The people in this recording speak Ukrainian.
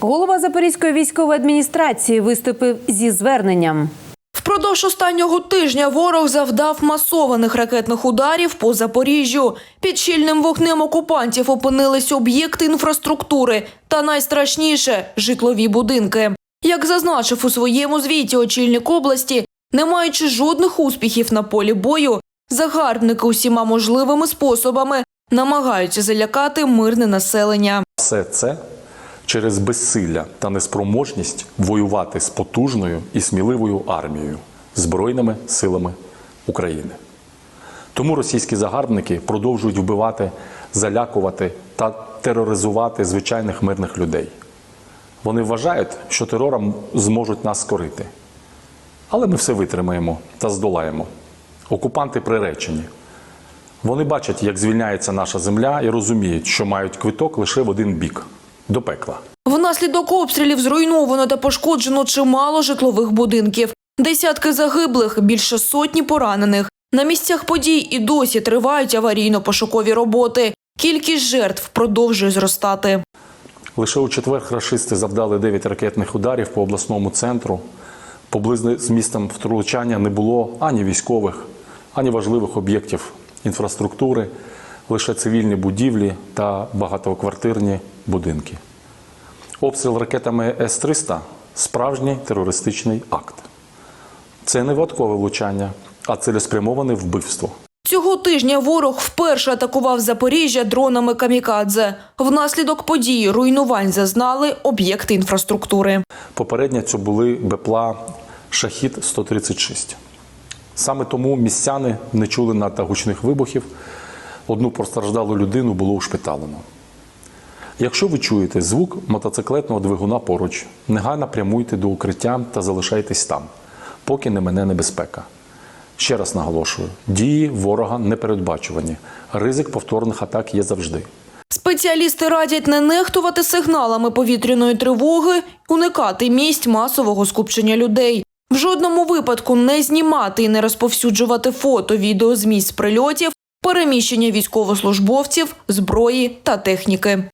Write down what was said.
Голова Запорізької військової адміністрації виступив зі зверненням. Впродовж останнього тижня ворог завдав масованих ракетних ударів по Запоріжжю. Під щільним вогнем окупантів опинились об'єкти інфраструктури та найстрашніше житлові будинки. Як зазначив у своєму звіті очільник області, не маючи жодних успіхів на полі бою, загарбники усіма можливими способами намагаються залякати мирне населення. Все це через безсилля та неспроможність воювати з потужною і сміливою армією Збройними силами України. Тому російські загарбники продовжують вбивати, залякувати та тероризувати звичайних мирних людей. Вони вважають, що терором зможуть нас скорити. Але ми все витримаємо та здолаємо. Окупанти приречені. Вони бачать, як звільняється наша земля, і розуміють, що мають квиток лише в один бік до пекла. Внаслідок обстрілів зруйновано та пошкоджено чимало житлових будинків. Десятки загиблих, більше сотні поранених. На місцях подій і досі тривають аварійно-пошукові роботи. Кількість жертв продовжує зростати. Лише у четвер рашисти завдали 9 ракетних ударів по обласному центру. Поблизу з містом втручання не було ані військових, ані важливих об'єктів інфраструктури, лише цивільні будівлі та багатоквартирні будинки. Обстріл ракетами С-300 справжній терористичний акт. Це не випадкове влучання, а цілеспрямоване вбивство. Цього тижня ворог вперше атакував Запоріжжя дронами камікадзе. Внаслідок події руйнувань зазнали об'єкти інфраструктури. Попередньо це були БПЛА Шахід 136. Саме тому містяни не чули надто гучних вибухів. Одну постраждалу людину було ушпиталено. Якщо ви чуєте звук мотоциклетного двигуна поруч, негайно прямуйте до укриття та залишайтесь там, поки не мене небезпека. Ще раз наголошую: дії ворога непередбачувані. Ризик повторних атак є завжди. Спеціалісти радять не нехтувати сигналами повітряної тривоги, уникати місць масового скупчення людей. В жодному випадку не знімати і не розповсюджувати фото, відео з місць прильотів, переміщення військовослужбовців, зброї та техніки.